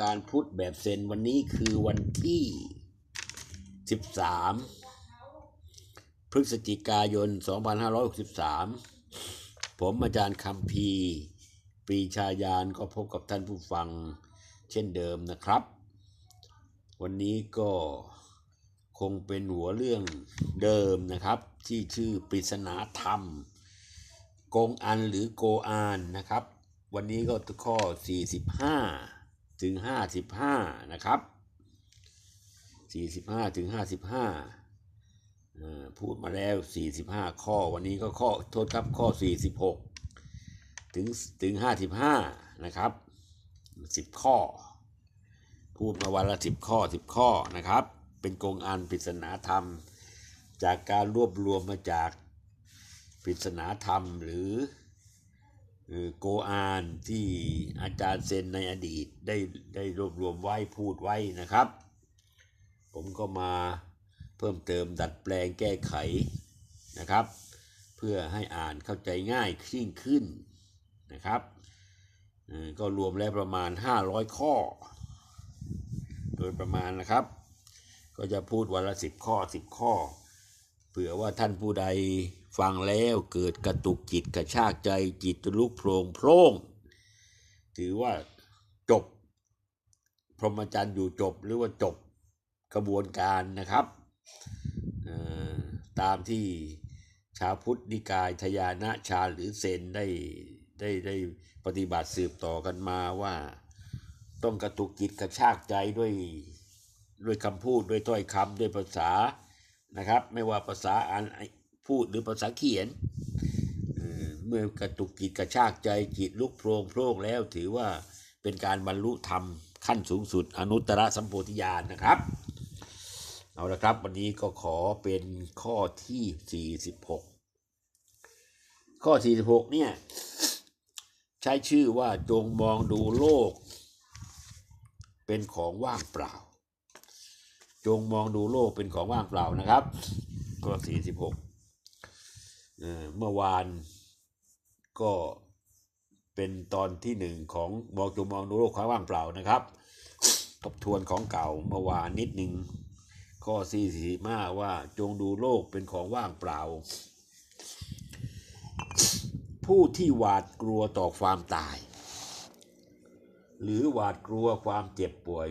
การพุทธแบบเซนวันนี้คือวันที่ 13 พฤศจิกายน 2563 ผมอาจารย์คำพีปรีชาญาณก็พบกับท่านผู้ฟังเช่นเดิมนะครับ วันนี้ก็คงเป็นหัวเรื่องเดิมนะครับ ที่ชื่อปริศนาธรรม โกงอันหรือโกอานนะครับ วันนี้ก็ข้อ 45 ถึง55นะครับ45ถึง55อ่าพูดมาแล้ว45ข้อวันนี้ก็ข้อโทษครับข้อ46ถึงถึง55นะครับ10ข้อ พูดมาวันละ10ข้อ10ข้อนะครับ เป็นกงอันปริศนาธรรม จากการรวบรวมมาจากปริศนาธรรมหรือ โกอานที่อาจารย์เซนในอดีตได้ได้รวบรวมไว้พูดไว้นะครับ ผมก็มาเพิ่มเติมดัดแปลงแก้ไขนะครับ เพื่อให้อ่านเข้าใจง่ายยิ่งขึ้นนะครับก็รวมแล้วประมาณ 500 ข้อ โดยประมาณนะครับ ก็จะพูดวันละสิบข้อสิบข้อ เผื่อว่าท่านผู้ใด ฟังแล้วเกิดกระตุกจิตกระชากใจจิตลุกโพลงโพรงถือว่าจบ พรหมจรรย์อยู่จบหรือว่าจบกระบวนการนะครับ ตามที่ชาวพุทธนิกายทยานะชาหรือเซนได้ได้ได้ปฏิบัติสืบต่อกันมาว่า ต้องกระตุกจิตกระชากใจด้วยด้วยคำพูดด้วยถ้อยคำด้วยภาษานะครับ ไม่ว่าภาษาอ่าน พูดหรือภาษาเขียน เมื่อกระตุกจิตกระชากใจจิตลุกโพรงโพรงแล้วถือว่าเป็นการบรรลุธรรมขั้นสูงสุดอนุตตรสัมโพธิญาณนะครับ เอาละครับ วันนี้ก็ขอเป็นข้อที่ 46 ข้อ 46 เนี่ย ใช้ชื่อว่าจงมองดูโลก เป็นของว่างเปล่า จงมองดูโลกเป็นของว่างเปล่านะครับข้อ46 เมื่อวานก็เป็นตอนที่หนึ่งของมองจงมองดูโลกของว่างเปล่านะครับ ทบทวนของเก่าเมื่อวานนิดหนึ่งข้อ45ว่าจงดูโลกเป็นของว่างเปล่า ผู้ที่หวาดกลัวต่อความตาย หรือหวาดกลัวความเจ็บป่วย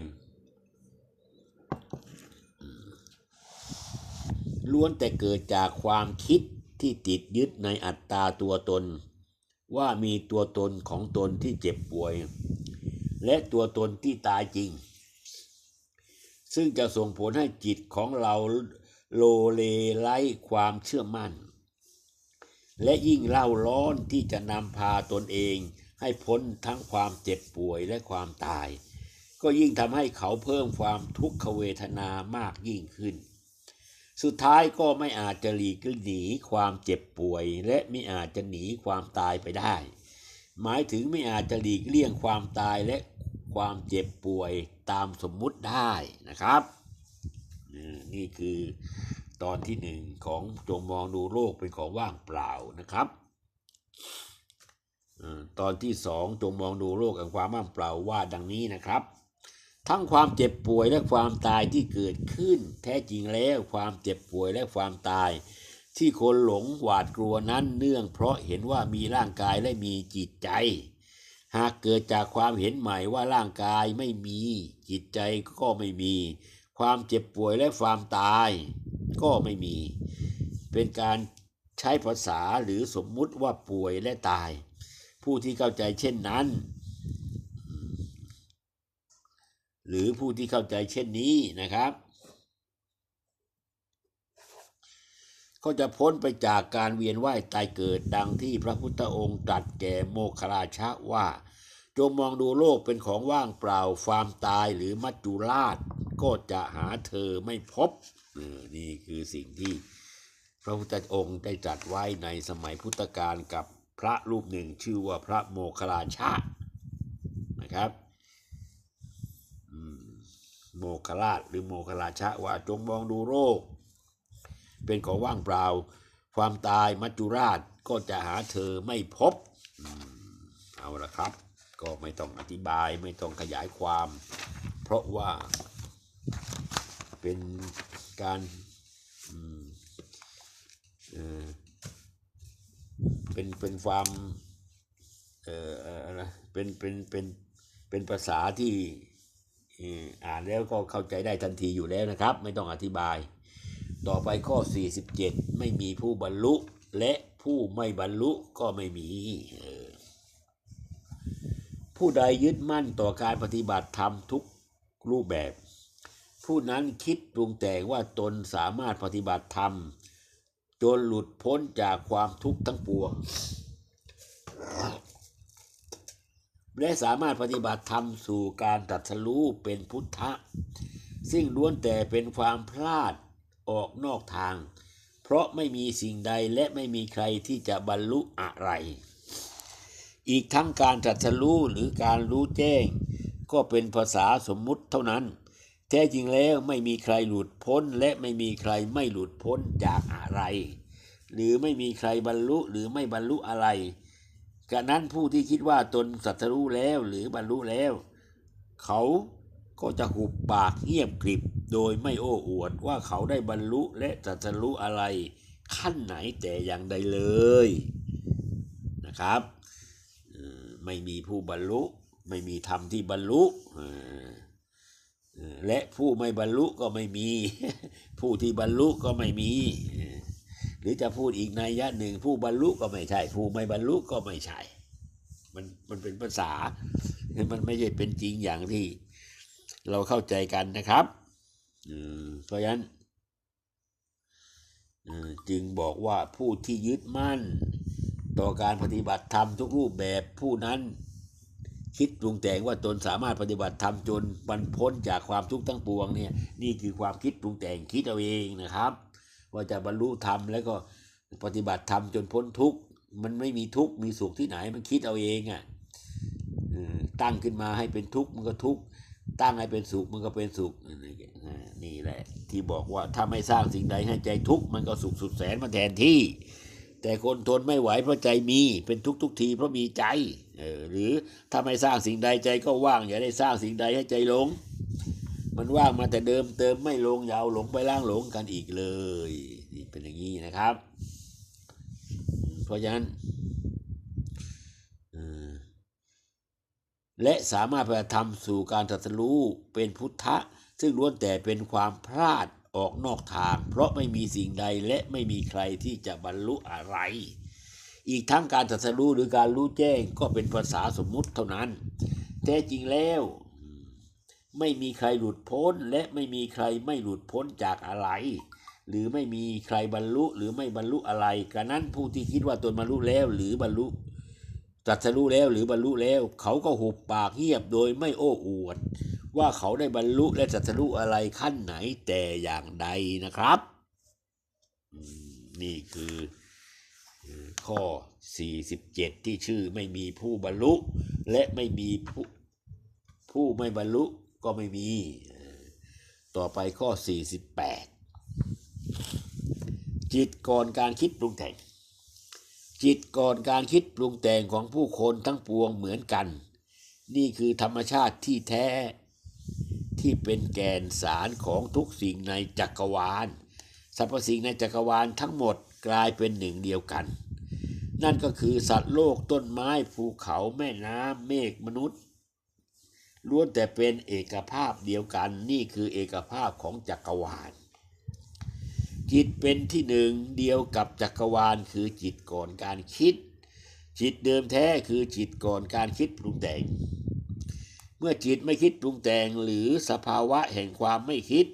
ล้วนแต่เกิดจากความคิด ที่ติดยึดในอัตตาตัวตน ว่ามีตัวตนของตนที่เจ็บป่วย และตัวตนที่ตายจริง ซึ่งจะส่งผลให้จิตของเราโลเลไรความเชื่อมั่น และยิ่งเล่าร้อนที่จะนำพาตนเองให้พ้นทั้งความเจ็บป่วยและความตาย ก็ยิ่งทำให้เขาเพิ่มความทุกขเวทนามากยิ่งขึ้น สุดท้ายก็ไม่อาจจะหลีกหนีความเจ็บป่วย และไม่อาจจะหนีความตายไปได้ หมายถึงไม่อาจจะหลีกเลี่ยงความตายและความเจ็บป่วยตามสมมุติได้นะครับ นี่คือตอนที่หนึ่งของจงมองดูโลกเป็นของว่างเปล่านะครับตอนที่สองจงมองดูโลกแห่งความว่างเปล่าว่าดังนี้นะครับ ทั้งความเจ็บป่วยและความตายที่เกิดขึ้น แท้จริงแล้วความเจ็บป่วยและความตาย ที่คนหลงหวาดกลัวนั้นเนื่องเพราะเห็นว่ามีร่างกายและมีจิตใจ หากเกิดจากความเห็นใหม่ว่าร่างกายไม่มี จิตใจก็ไม่มี ความเจ็บป่วยและความตายก็ไม่มี เป็นการใช้ภาษาหรือสมมุติว่าป่วยและตาย ผู้ที่เข้าใจเช่นนั้น หรือผู้ที่เข้าใจเช่นนี้นะครับ ก็จะพ้นไปจากการเวียนว่ายตายเกิดดังที่พระพุทธองค์ตรัสแก่โมคราชะว่า จงมองดูโลกเป็นของว่างเปล่าความตายหรือมัจจุราช ก็จะหาเธอไม่พบเออนี่คือสิ่งที่พระพุทธองค์ได้ตรัสไว้ในสมัยพุทธกาลกับพระรูปหนึ่งชื่อว่าพระโมคคลาชะนะครับ โมคลราชหรือโมคคลาชะว่าจงมองดูโลกเป็นของว่างเปล่า ความตายมัจจุราชก็จะหาเธอไม่พบอเอาละครับ ก็ไม่ต้องอธิบายไม่ต้องขยายความ เพราะว่าเป็นการเป็นเป็นความเอ่อเอ่ออะไรเป็นเป็นเป็นเป็นภาษาที่ อ่านแล้วก็เข้าใจได้ทันทีอยู่แล้วนะครับ ไม่ต้องอธิบาย ต่อไปข้อ 47 ไม่มีผู้บรรลุ และผู้ไม่บรรลุก็ไม่มี ผู้ใดยึดมั่นต่อการปฏิบัติธรรมทุกรูปแบบ ผู้นั้นคิดปรุงแต่งว่าตนสามารถปฏิบัติธรรม จนหลุดพ้นจากความทุกข์ทั้งปวง และสามารถปฏิบัติธรรมสู่การตรัสรู้เป็นพุทธะ ซึ่งล้วนแต่เป็นความพลาดออกนอกทาง เพราะไม่มีสิ่งใดและไม่มีใครที่จะบรรลุอะไร อีกทั้งการตรัสรู้หรือการรู้แจ้ง ก็เป็นภาษาสมมุติเท่านั้น แท้จริงแล้วไม่มีใครหลุดพ้นและไม่มีใครไม่หลุดพ้นจากอะไร หรือไม่มีใครบรรลุหรือไม่บรรลุอะไร กะนั้นผู้ที่คิดว่าตนสัตรู้แล้วหรือบรรลุแล้ว เขาก็จะหุบปากเงียบกริบโดยไม่โอ้อวดว่าเขาได้บรรลุและตรัสรู้อะไร ขั้นไหนแต่อย่างใดเลยนะครับไม่มีผู้บรรลุ ไม่มีธรรมที่บรรลุและผู้ไม่บรรลุก็ไม่มี ผู้ที่บรรลุก็ไม่มี หรือจะพูดอีกในยะหนึ่ง ผู้บรรลุก็ไม่ใช่ ผู้ไม่บรรลุก็ไม่ใช่ มันมันเป็นภาษา มันไม่ใช่เป็นจริงอย่างที่เราเข้าใจกันนะครับอืมเพราะฉะนั้นอ่อจึงบอกว่าผู้ที่ยึดมั่น ต่อการปฏิบัติธรรมทุกรูปแบบผู้นั้นคิดปรุงแต่งว่าตนสามารถปฏิบัติธรรมจนบรรพ้นจากความทุกข์ทั้งปวงเนี่ยนี่คือความคิดปรุงแต่งคิดเอาเองนะครับ ว่าจะบรรลุธรรมแล้วก็ปฏิบัติธรรมจนพ้นทุกข์มันไม่มีทุกข์มีสุขที่ไหนมันคิดเอาเองอะ่ะตั้งขึ้นมาให้เป็นทุกข์มันก็ทุกข์ตั้งให้เป็นสุขมันก็เป็นสุขอ่านี่แหละ ที่บอกว่าถ้าไม่สร้างสิ่งใดให้ใจทุกข์มันก็สุขสุดแสนมาแทนที่ แต่คนทนไม่ไหวเพราะใจมีเป็นทุกทุกทีเพราะมีใจเออหรือถ้าไม่สร้างสิ่งใดใจก็ว่างอย่าได้สร้างสิ่งใดให้ใจหลง มันว่างมาแต่เดิมเติมไม่ลงยาวหลงไปล่างหลงกันอีกเลย นี่เป็นอย่างนี้นะครับ เพราะฉะนั้นและสามารถไปทำสู่การตรัสรู้เป็นพุทธะ ซึ่งล้วนแต่เป็นความพลาดออกนอกทาง เพราะไม่มีสิ่งใดและไม่มีใครที่จะบรรลุอะไร อีกทั้งการตรัสรู้หรือการรู้แจ้งก็เป็นภาษาสมมุติเท่านั้น แท้จริงแล้ว ไม่มีใครหลุดพ้นและไม่มีใครไม่หลุดพ้นจากอะไร หรือไม่มีใครบรรลุหรือไม่บรรลุอะไรกะนั้นผู้ที่คิดว่าตนบรรลุแล้วหรือบรรลุตรัสรู้แล้วหรือบรรลุแล้ว เขาก็หุบปากเงียบโดยไม่โอ้อวด ว่าเขาได้บรรลุและตรัสรู้อะไรขั้นไหนแต่อย่างใดนะครับ นี่คือเอ่อข้อ 47 ที่ชื่อไม่มีผู้บรรลุ และไม่มีผู้ผู้ไม่บรรลุ ก็ไม่มี ต่อไปข้อ 48 จิตก่อนการคิดปรุงแต่ง จิตก่อนการคิดปรุงแต่งของผู้คนทั้งปวงเหมือนกัน นี่คือธรรมชาติที่แท้ที่เป็นแกนสารของทุกสิ่งในจักรวาลสรรพสิ่งในจักรวาลทั้งหมดกลายเป็นหนึ่งเดียวกัน นั่นก็คือสัตว์โลกต้นไม้ภูเขาแม่น้ำเมฆมนุษย์ ล้วนแต่เป็นเอกภาพเดียวกันนี่คือเอกภาพของจักรวาล จิตเป็นที่หนึ่งเดียวกับจักรวาลคือจิตก่อนการคิด จิตเดิมแท้คือจิตก่อนการคิดปรุงแต่ง เมื่อจิตไม่คิดปรุงแต่งหรือสภาวะแห่งความไม่คิด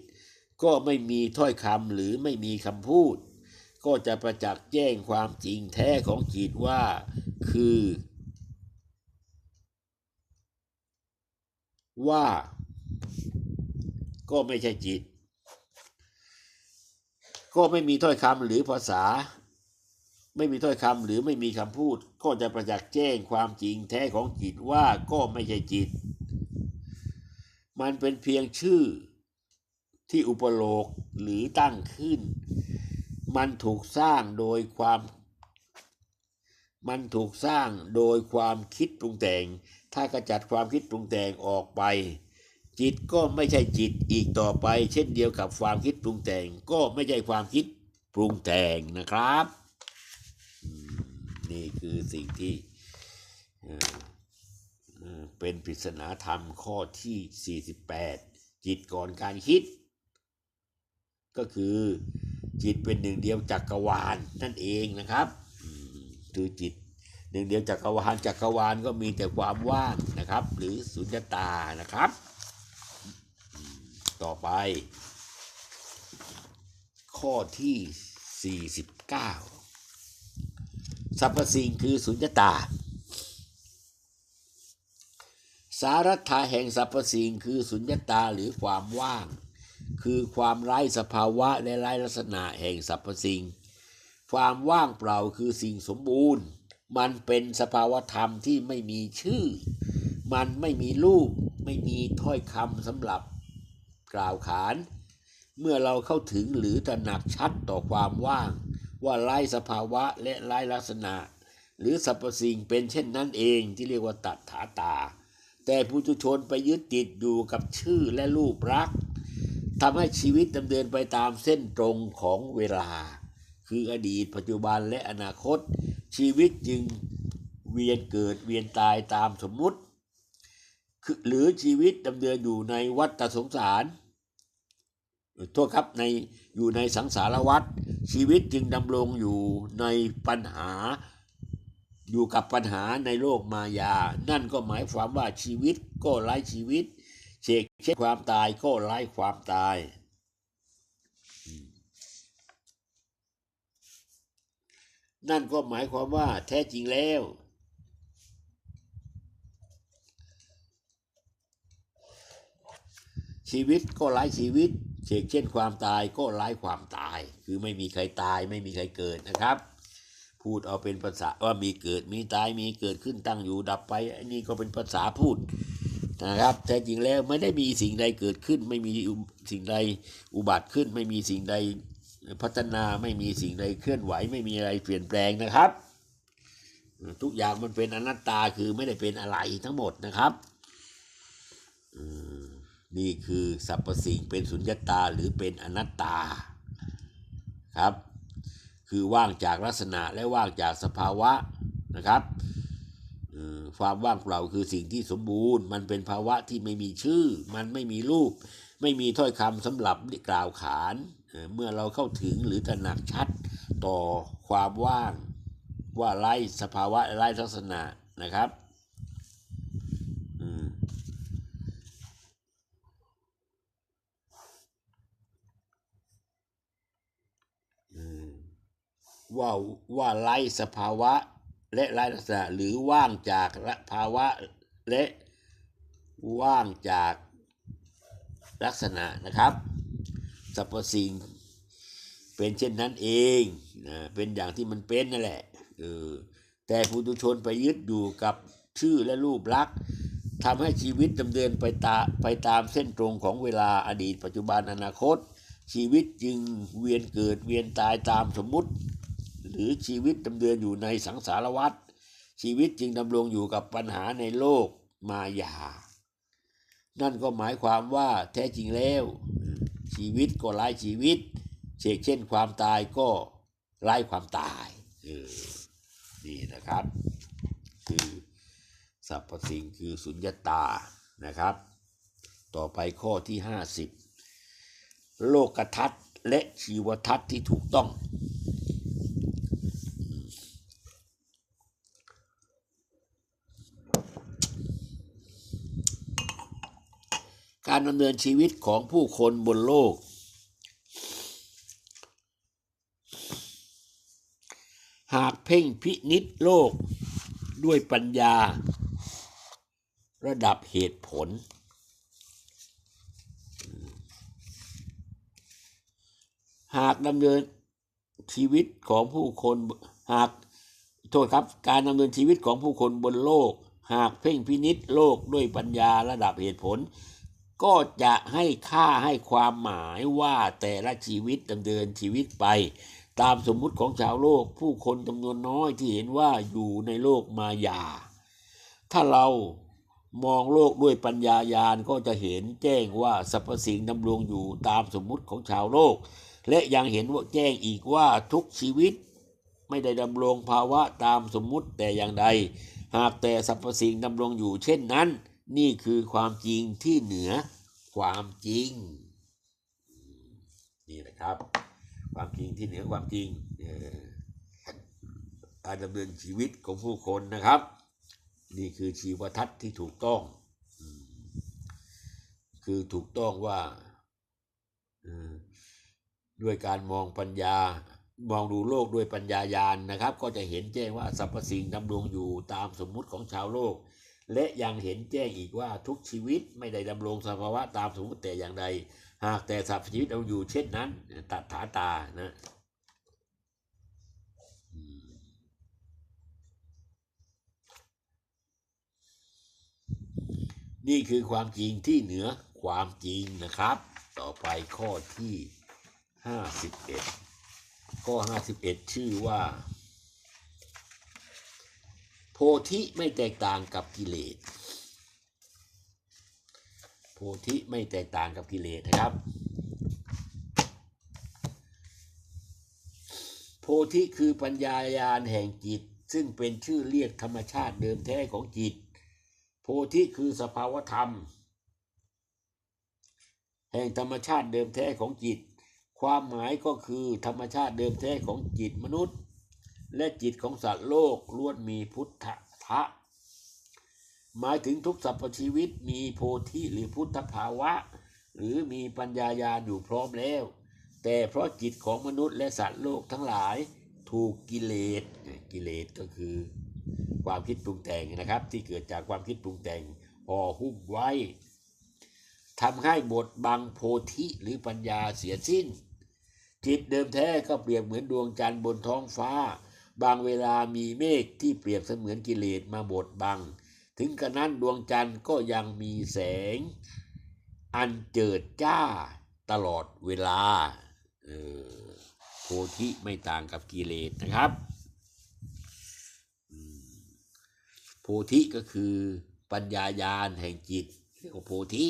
ก็ไม่มีถ้อยคำหรือไม่มีคำพูด ก็จะประจักษ์แจ้งความจริงแท้ของจิตว่า คือ ว่าก็ไม่ใช่จิต ก็ไม่มีถ้อยคำหรือภาษา ไม่มีถ้อยคำหรือไม่มีคำพูด ก็จะประจักษ์แจ้งความจริงแท้ของจิตว่าก็ไม่ใช่จิต มันเป็นเพียงชื่อที่อุปโลกหรือตั้งขึ้น มันถูกสร้างโดยความ มันถูกสร้างโดยความคิดปรุงแต่ง ถ้ากระจัดความคิดปรุงแต่งออกไป จิตก็ไม่ใช่จิตอีกต่อไป เช่นเดียวกับความคิดปรุงแต่ง ก็ไม่ใช่ความคิดปรุงแต่งนะครับ นี่คือสิ่งที่เป็นปริศนาธรรมข้อที่ 48 จิตก่อนการคิด ก็คือจิตเป็นหนึ่งเดียวจักรวาลนั่นเองนะครับ คือจิตหนึ่งเดียวจักรวาลจักรวาลก็มีแต่ความว่างนะครับ หรือสุญญตานะครับ ต่อไป ข้อที่ 49 สรรพสิ่งคือสุญญตา สารัตาแห่งสรรพสิ่งคือสุญญตาหรือความว่าง คือความไร้สภาวะและไร้ลักษณะแห่งสรรพสิ่ง ความว่างเปล่าคือสิ่งสมบูรณ์ มันเป็นสภาวธรรมที่ไม่มีชื่อ มันไม่มีรูป ไม่มีถ้อยคำสำหรับกล่าวขาน เมื่อเราเข้าถึงหรือตระหนักชัดต่อความว่าง ว่าไร้สภาวะและไร้ลักษณะ หรือสรรพสิ่งเป็นเช่นนั้นเองที่เรียกว่าตัดถาตา แต่ผู้ทุชนไปยึดติดอยู่กับชื่อและรูปรักษณ์ทำให้ชีวิตดำเนินไปตามเส้นตรงของเวลา คืออดีตปัจจุบันและอนาคต ชีวิตจึงเวียนเกิดเวียนตายตามสมมุติคือหรือชีวิตดำเนินอยู่ในวัฏสงสารโทษครับในอยู่ในสังสารวัฏชีวิตจึงดำรงอยู่ในปัญหา อยู่กับปัญหาในโลกมายา นั่นก็หมายความว่าชีวิตก็ไร้ชีวิตเชกเช่นความตายก็ไร้ความตาย นั่นก็หมายความว่าแท้จริงแล้ว ชีวิตก็ไร้ชีวิตเชกเช่นความตายก็ไร้ความตาย คือไม่มีใครตายไม่มีใครเกิดนะครับพูดเอาเป็นภาษาว่ามีเกิดมีตายมีเกิดขึ้นตั้งอยู่ดับไปอันนี้ก็เป็นภาษาพูดนะครับแต่จริงแล้วไม่ได้มีสิ่งใดเกิดขึ้น ไม่มีสิ่งใดอุบัติขึ้น ไม่มีสิ่งใด พัฒนาไม่มีสิ่งใดเคลื่อนไหวไม่มีอะไรเปลี่ยนแปลงนะครับ ทุกอย่างมันเป็นอนัตตาคือไม่ได้เป็นอะไรทั้งหมดนะครับนี่คือสรรพสิ่งเป็นสุญญตาหรือเป็นอนัตตาครับ คือว่างจากลักษณะและว่างจากสภาวะนะครับความว่างเปล่าคือสิ่งที่สมบูรณ์ มันเป็นภาวะที่ไม่มีชื่อ มันไม่มีรูป ไม่มีถ้อยคำสำหรับกล่าวขาน เมื่อเราเข้าถึงหรือตระหนักชัดต่อความว่างว่าไร้สภาวะไร้ลักษณะนะครับว่าว่าไร้สภาวะและไร้ลักษณะหรือว่างจากภาวะและว่างจากลักษณะนะครับ สรรพสิ่ง เป็นเช่นนั้นเองนะเป็นอย่างที่มันเป็นนั่นแหละเออแต่ผู้ตุชนไปยึดอยู่กับชื่อและรูปลักษณ์ทำให้ชีวิตดำเนินไปตาไปตามเส้นตรงของเวลาอดีต ปัจจุบันอนาคต ชีวิตจึงเวียนเกิดเวียนตายตามสมมุติ หรือชีวิตดำเนินอยู่ในสังสารวัฏชีวิตจึงดำรงอยู่กับปัญหาในโลกมายา นั่นก็หมายความว่าแท้จริงแล้ว ชีวิตก็ไร้ชีวิตเช่นเช่นความตายก็ไร้ความตายเออนี่นะครับ คือสรรพสิ่งคือสุญญตานะครับ ต่อไปข้อที่ 50 โลกทัศน์และชีวทัศน์ที่ถูกต้อง การดำเนินชีวิตของผู้คนบนโลก หากเพ่งพินิษโลกด้วยปัญญา ระดับเหตุผล หากดำเนินชีวิตของผู้คนหากโทษครับการดำเนินชีวิตของผู้คนบนโลก หากเพ่งพินิษโลกด้วยปัญญาระดับเหตุผล ก็จะให้ค่าให้ความหมายว่าแต่ละชีวิตดำเนินชีวิตไป ตามสมมุติของชาวโลกผู้คนจำนวนน้อยที่เห็นว่าอยู่ในโลกมายา ถ้าเรามองโลกด้วยปัญญายาณก็จะเห็นแจ้งว่าสรรพสิ่งดำรงอยู่ตามสมมุติของชาวโลก และยังเห็นว่าแจ้งอีกว่าทุกชีวิตไม่ได้ดำรงภาวะตามสมมุติแต่อย่างใด หากแต่สรรพสิ่งดำรงอยู่เช่นนั้น นี่คือความจริงที่เหนือความจริง นี่นะครับ ความจริงที่เหนือความจริงการดำเนินชีวิตของผู้คนนะครับ นี่คือชีวทัศน์ที่ถูกต้อง คือถูกต้องว่าด้วยการมองปัญญามองดูโลกด้วยปัญญายาณนะครับ ก็จะเห็นแจ้งว่าสรรพสิ่งดำรงอยู่ตามสมมุติของชาวโลก และยังเห็นแจ้งอีกว่าทุกชีวิตไม่ได้ดำรงสภาวะตามสมมติแต่อย่างใด หากแต่สรรพชีวิตเราอยู่เช่นนั้น ตัดฐาตานะนี่คือความจริงที่เหนือความจริงนะครับ ต่อไปข้อที่ห้าสิบเอ็ดข้อห้าสิบเอ็ดชื่อว่า โพธิไม่แตกต่างกับกิเลส โพธิไม่แตกต่างกับกิเลสนะครับ โพธิคือปัญญายาณแห่งจิต ซึ่งเป็นชื่อเรียกธรรมชาติเดิมแท้ของจิต โพธิคือสภาวธรรม แห่งธรรมชาติเดิมแท้ของจิต ความหมายก็คือธรรมชาติเดิมแท้ของจิตมนุษย์ และจิตของสัตว์โลกล้วนมีพุทธะหมายถึงทุกสรรพชีวิตมีโพธิหรือพุทธภาวะ หรือมีปัญญายาอยู่พร้อมแล้ว แต่เพราะจิตของมนุษย์และสัตว์โลกทั้งหลายถูกกิเลสกิเลสก็คือความคิดปรุงแต่งนะครับ ที่เกิดจากความคิดปรุงแต่งห่อหุ้มไว้ทำให้บทบังโพธิหรือปัญญาเสียสิ้น จิตเดิมแท้ก็เปรียบเหมือนดวงจันทร์บนท้องฟ้า บางเวลามีเมฆที่เปรียบเสมือนกิเลสมาบดบัง ถึงกระนั้นดวงจันทร์ก็ยังมีแสง อันเจิดจ้าตลอดเวลาออโพธิไม่ต่างกับกิเลสนะครับ โพธิก็คือปัญญายาณแห่งจิตเรียกว่าโพธิ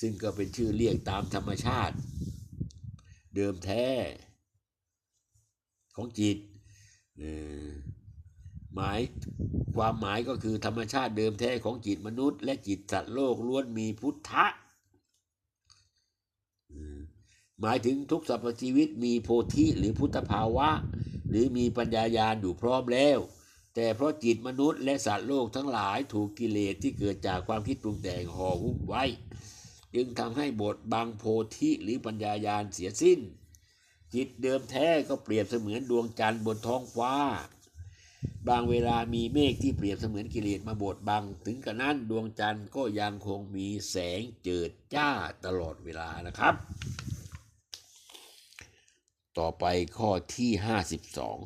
ซึ่งก็เป็นชื่อเรียกตามธรรมชาติ เดิมแท้ ของจิตหมายความหมายก็คือธรรมชาติเดิมแท้ของจิตมนุษย์ และจิตสัตว์โลกล้วนมีพุทธะหมายถึงทุกสรรพชีวิตมีโพธิหรือพุทธภาวะ หรือมีปัญญายาณอยู่พร้อมแล้ว แต่เพราะจิตมนุษย์และสัตว์โลกทั้งหลายถูกกิเลสที่เกิดจากความคิดปรุงแต่งห่อหุ้มไว้ จึงทำให้บทบังโพธิหรือปัญญายาณเสียสิ้น จิตเดิมแท้ก็เปรียบเสมือนดวงจันทร์บนท้องฟ้า บางเวลามีเมฆที่เปรียบเสมือนกิเลสมาบดบัง ถึงกระนั้นดวงจันทร์ก็ยังคงมีแสงเจิดจ้าตลอดเวลานะครับ ต่อไปข้อที่ห้าสิบสอง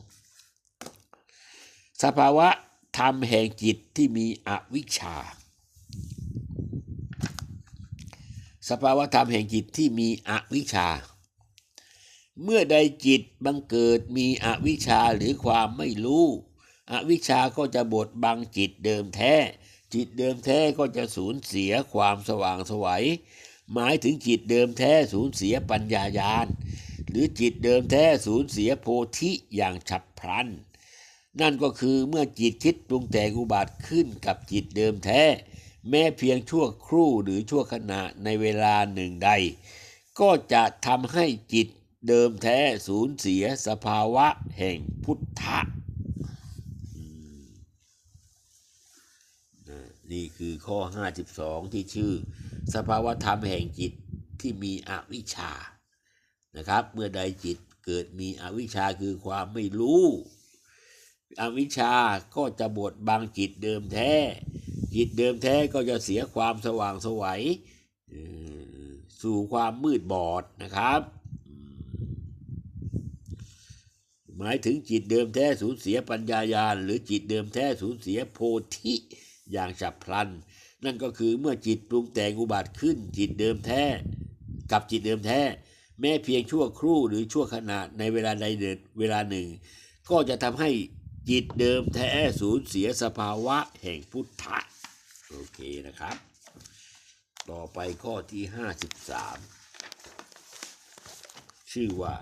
สภาวะธรรมแห่งจิตที่มีอวิชชา สภาวะธรรมแห่งจิตที่มีอวิชชา เมื่อใดจิตบังเกิดมีอวิชชาหรือความไม่รู้ อวิชชาก็จะบดบังจิตเดิมแท้ จิตเดิมแท้ก็จะสูญเสียความสว่างสวัย หมายถึงจิตเดิมแท้สูญเสียปัญญายาณหรือจิตเดิมแท้สูญเสียโพธิอย่างฉับพลัน นั่นก็คือเมื่อจิตคิดปรุงแต่งอุบัติขึ้นกับจิตเดิมแท้ แม้เพียงชั่วครู่หรือชั่วขณะในเวลาหนึ่งใด ก็จะทำให้จิต เดิมแท้สูญเสียสภาวะแห่งพุทธะนี่คือข้อ 52 ที่ชื่อ สภาวะธรรมแห่งจิตที่มีอวิชชา นะครับ เมื่อใดจิตเกิดมีอวิชชาคือความไม่รู้ อวิชชาก็จะบดบังจิตเดิมแท้ จิตเดิมแท้ก็จะเสียความสว่างสวัยสู่ความมืดบอดนะครับอืมห มายถึงจิตเดิมแท้สูญเสียปัญญายาณหรือจิตเดิมแท้สูญเสียโพธิอย่างฉับพลัน นั่นก็คือเมื่อจิตปรุงแต่งอุบัติขึ้นจิตเดิมแท้ กับจิตเดิมแท้ แม้เพียงชั่วครู่หรือชั่วขณะในเวลาใดเดเวลาหนึ่ง ก็จะทำให้จิตเดิมแท้สูญเสียสภาวะแห่งพุทธะโอเคนะครับ ต่อไปข้อที่ห้าสิบสามชื่อว่า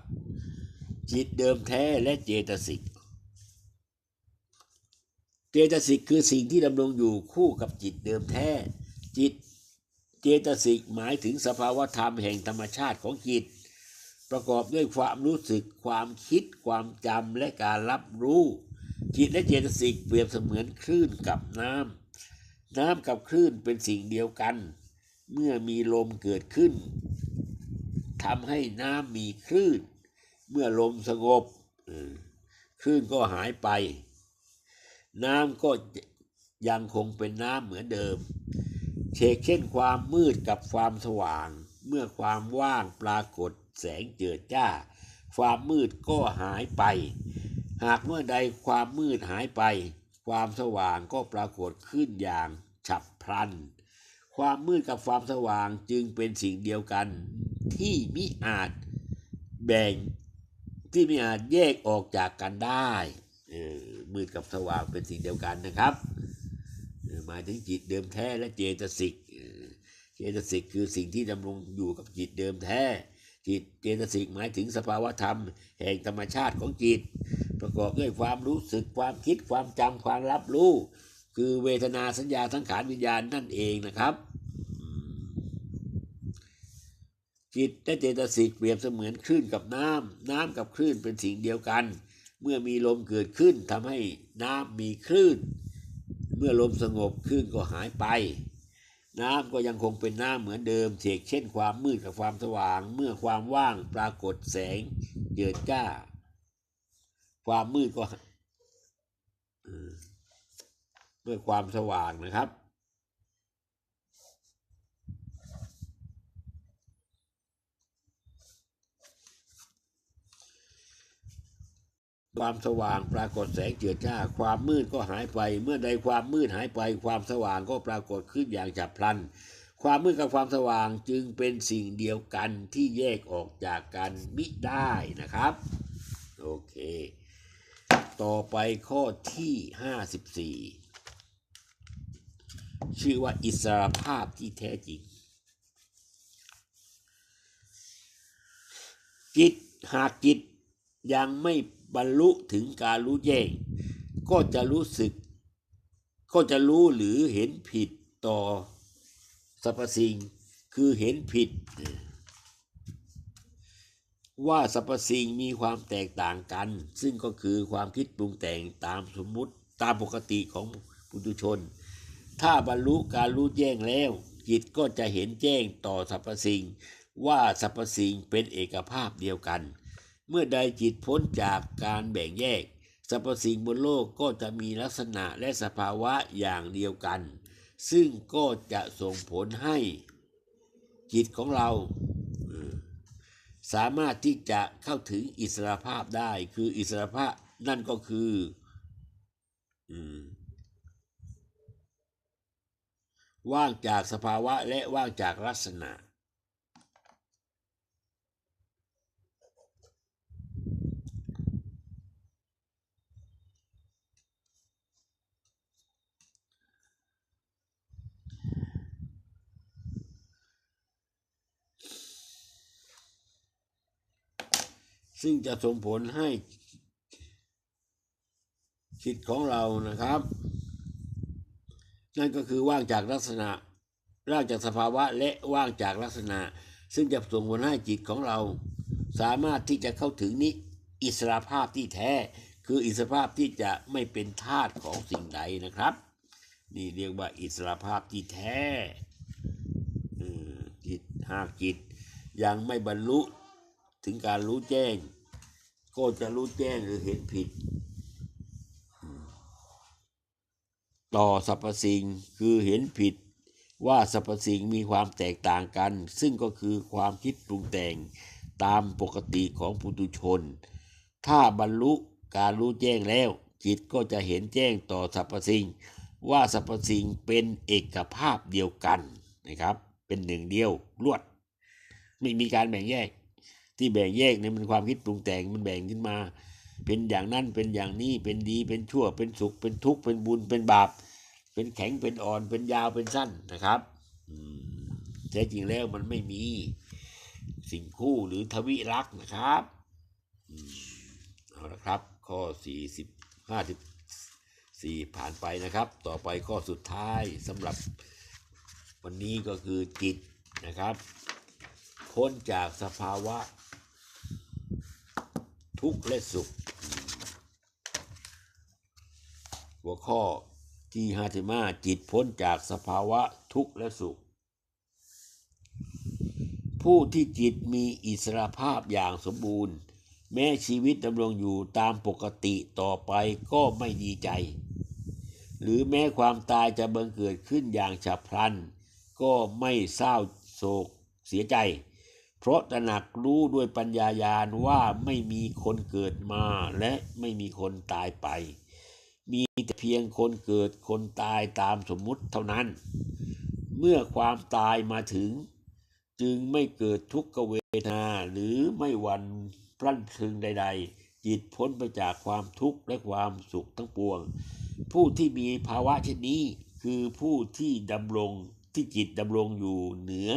จิตเดิมแท้และเจตสิก เจตสิกคือสิ่งที่ดำรงอยู่คู่กับจิตเดิมแท้ จิตเจตสิกหมายถึงสภาวธรรมแห่งธรรมชาติของจิต ประกอบด้วยความรู้สึก ความคิด ความจำและการรับรู้ จิตและเจตสิกเปรียบเสมือนคลื่นกับน้ำน้ำกับคลื่นเป็นสิ่งเดียวกัน เมื่อมีลมเกิดขึ้นทำให้น้ำมีคลื่น เมื่อลมสงบคลื่นก็หายไป น้ำก็ยังคงเป็นน้ำเหมือนเดิมเชกเช่นความมืดกับความสว่าง เมื่อความว่างปรากฏแสงเจิดจ้า ความมืดก็หายไป หากเมื่อใดความมืดหายไป ความสว่างก็ปรากฏขึ้นอย่างฉับพลัน ความมืดกับความสว่างจึงเป็นสิ่งเดียวกัน ที่มิอาจแบ่ง ที่ไมิอาจแยกออกจากกันได้มืดกับสว่างเป็นสิ่งเดียวกันนะครับหมายถึงจิตเดิมแท้และเจตสิกเออเจตสิกคือสิ่งที่ดำรงอยู่กับจิตเดิมแท้ จิตเจตสิกหมายถึงสภาวธรรม แห่งธรรมชาติของจิต ประกอบด้วยความรู้สึกความคิดความจำความรับรู้ คือเวทนาสัญญาสังขารวิญญาณนั่นเองนะครับ จิตและเจตสิกเปรียบเสมือนคลื่นกับน้ำน้ำกับคลื่นเป็นสิ่งเดียวกัน เมื่อมีลมเกิดขึ้นทำให้น้ำมีคลื่น เมื่อลมสงบคลื่นก็หายไป น้ำก็ยังคงเป็นน้ำเหมือนเดิมเฉกเช่นความมืดกับความสว่าง เมื่อความว่างปรากฏแสงเจิดจ้า ความมืดก็เมื่อความสว่างนะครับ ความสว่างปรากฏแสงเจิดจ้า ความมืดก็หายไป เมื่อใดความมืดหายไป ความสว่างก็ปรากฏขึ้นอย่างฉับพลัน ความมืดกับความสว่างจึงเป็นสิ่งเดียวกันที่แยกออกจากกันมิได้นะครับ โอเค ต่อไปข้อที่ห้าสิบสี่ชื่อว่าอิสรภาพที่แท้จริง จิตหากจิตยังไม่ บรรลุถึงการรู้แจ้ง ก็จะรู้สึก ก็จะรู้หรือเห็นผิดต่อสรรพสิ่ง คือเห็นผิด ว่าสรรพสิ่งมีความแตกต่างกัน ซึ่งก็คือความคิดปรุงแต่งตามสมมุติตามปกติของปุถุชน ถ้าบรรลุการรู้แจ้งแล้ว จิตก็จะเห็นแจ้งต่อสรรพสิ่ง ว่าสรรพสิ่งเป็นเอกภาพเดียวกัน เมื่อใดจิตพ้นจากการแบ่งแยกสรรพสิ่งบนโลกก็จะมีลักษณะและสภาวะอย่างเดียวกัน ซึ่งก็จะส่งผลให้จิตของเรา สามารถที่จะเข้าถึงอิสรภาพได้คืออิสรภาพนั่นก็คืออว่างจากสภาวะและว่างจากลักษณะ ซึ่งจะส่งผลให้จิตของเรานะครับ นั่นก็คือว่างจากลักษณะว่างจากสภาวะและว่างจากลักษณะ ซึ่งจะส่งผลให้จิตของเรา สามารถที่จะเข้าถึงนิอิสระภาพที่แท้ คืออิสรภาพที่จะไม่เป็นทาสของสิ่งใดนะครับ นี่เรียกว่าอิสระภาพที่แท้จิตหากจิตยังไม่บรรลุ ถึงการรู้แจ้ง ก็จะรู้แจ้งหรือเห็นผิด ต่อสรรพสิ่งคือเห็นผิดว่าสรรพสิ่งมีความแตกต่างกัน ซึ่งก็คือความคิดปรุงแต่งตามปกติของปุถุชน ถ้าบรรลุการรู้แจ้งแล้ว จิตก็จะเห็นแจ้งต่อสรรพสิ่ง ว่าสรรพสิ่งเป็นเอกภาพเดียวกันนะครับ เป็นหนึ่งเดียวรวด ไม่มีการแบ่งแยก ที่แบ่งแยกเนี่ยมันความคิดปรุงแต่งมันแบ่งขึ้นมา เป็นอย่างนั้นเป็นอย่างนี้เป็นดีเป็นชั่ว เป็นสุข เป็นทุกข์เป็นบุญเป็นบาป เป็นแข็งเป็นอ่อนเป็นยาวเป็นสั้นนะครับแท้จริงแล้วมันไม่มีสิ่งคู่หรือทวิรักนะครับเอาละครับ ข้อสี่สิบห้าสิบสี่ผ่านไปนะครับ ต่อไปข้อสุดท้ายสำหรับวันนี้ก็คือจิตนะครับ พ้นจากสภาวะ ทุกข์และสุข หัวข้อที่ห้าสิบห้าจิตพ้นจากสภาวะทุกข์และสุข ผู้ที่จิตมีอิสรภาพอย่างสมบูรณ์ แม้ชีวิตดำรงอยู่ตามปกติต่อไปก็ไม่ดีใจ หรือแม้ความตายจะบังเกิดขึ้นอย่างฉับพลัน ก็ไม่เศร้าโศกเสียใจ เพราะตระหนักรู้ด้วยปัญญายาณว่าไม่มีคนเกิดมาและไม่มีคนตายไป มีแต่เพียงคนเกิดคนตายตามสมมุติเท่านั้น เมื่อความตายมาถึง จึงไม่เกิดทุกขเวทนาหรือไม่หวันพลันพรึงใด ๆ จิตพ้นไปจากความทุกข์และความสุขทั้งปวง ผู้ที่มีภาวะเช่นนี้คือผู้ที่ดำรงที่จิตดำรงอยู่เหนือ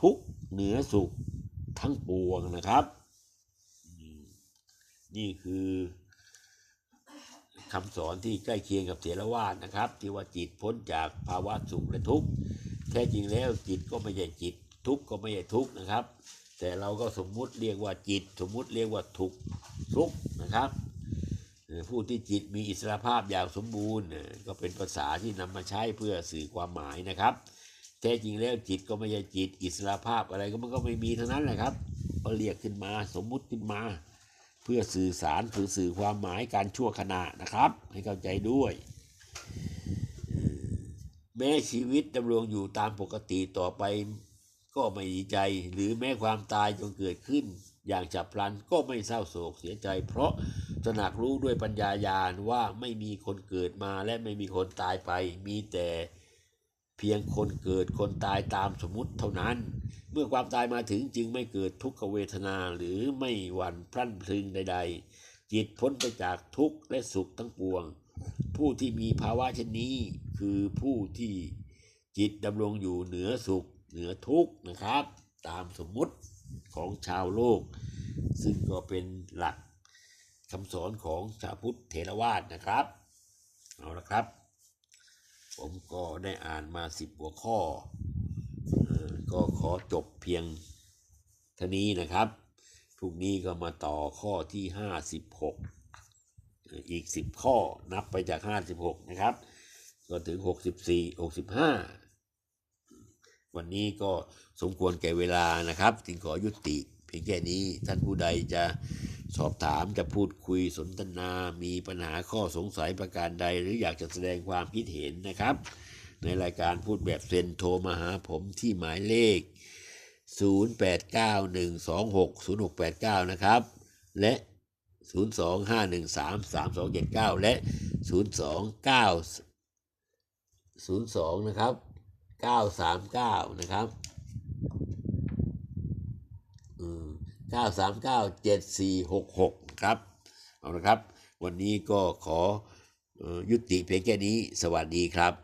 ทุกข์ เหนือสุขทั้งปวงนะครับ นี่คือคำสอนที่ใกล้เคียงกับเถรวาทนะครับ ที่ว่าจิตพ้นจากภาวะสุขและทุกข์แท้จริงแล้วจิตก็ไม่ใช่จิต ทุกข์ก็ไม่ใช่ทุกข์นะครับ แต่เราก็สมมุติเรียกว่าจิต สมมุติเรียกว่าทุกข์ทุกข์นะครับผู้ที่จิตมีอิสรภาพอย่างสมบูรณ์ ก็เป็นภาษาที่นำมาใช้เพื่อสื่อความหมายนะครับ ท้จริงแล้วจิตก็ไม่ใช่จิต อิสระภาพอะไรก็มันก็ไม่มีเทั้งนั้นแหละครับก็เรียกขึ้นมาสมมุติขึ้นมา เพื่อสื่อสารเพื่อสื่อความหมายการชั่วขณะนะครับ ให้เข้าใจด้วย แม้ชีวิตดำรงอยู่ตามปกติต่อไปก็ไม่ดีใจ หรือแม้ความตายจงเกิดขึ้น อย่างฉับพลันก็ไม่เศร้าโศกเสียใจ เพราะตระหนักรู้ด้วยปัญญาญาณว่าไม่มีคนเกิดมาและไม่มีคนตายไปมีแต่ เพียงคนเกิดคนตายตามสมมุติเท่านั้น เมื่อความตายมาถึงจึงไม่เกิดทุกขเวทนาหรือไม่หวั่นพรั่นพรึงใด ๆ จิตพ้นไปจากทุกข์และสุขทั้งปวง ผู้ที่มีภาวะเช่นนี้คือผู้ที่จิตดำรงอยู่เหนือสุขเหนือทุกข์นะครับ ตามสมมุติของชาวโลก ซึ่งก็เป็นหลักคำสอนของชาวพุทธเถรวาทนะครับ เอาละครับ ผมก็ได้อ่านมาสิบหัวข้ออก็ขอจบเพียงเท่านี้นะครับพรุ่งนี้ก็มาต่อข้อที่ห้าสิบหกอีกสิบข้อนับไปจากห้าสิบหกนะครับก็ถึงหกสิบสี่หกสิบห้าวันนี้ก็สมควรแก่เวลานะครับ จึงขอยุติเพียงแค่นี้ท่านผู้ใดจะ สอบถามจะพูดคุยสนทนา มีปัญหาข้อสงสัยประการใด หรืออยากจะแสดงความคิดเห็นนะครับ ในรายการพูดแบบเซนโทรมาหาผมที่หมายเลข 0891260689 นะครับ และ 025133279 และ 029 02 นะครับ 939 นะครับอืม 939 7466 ครับ เอาละครับ วันนี้ก็ขอเอ่อยุติเพียงแค่นี้ สวัสดีครับ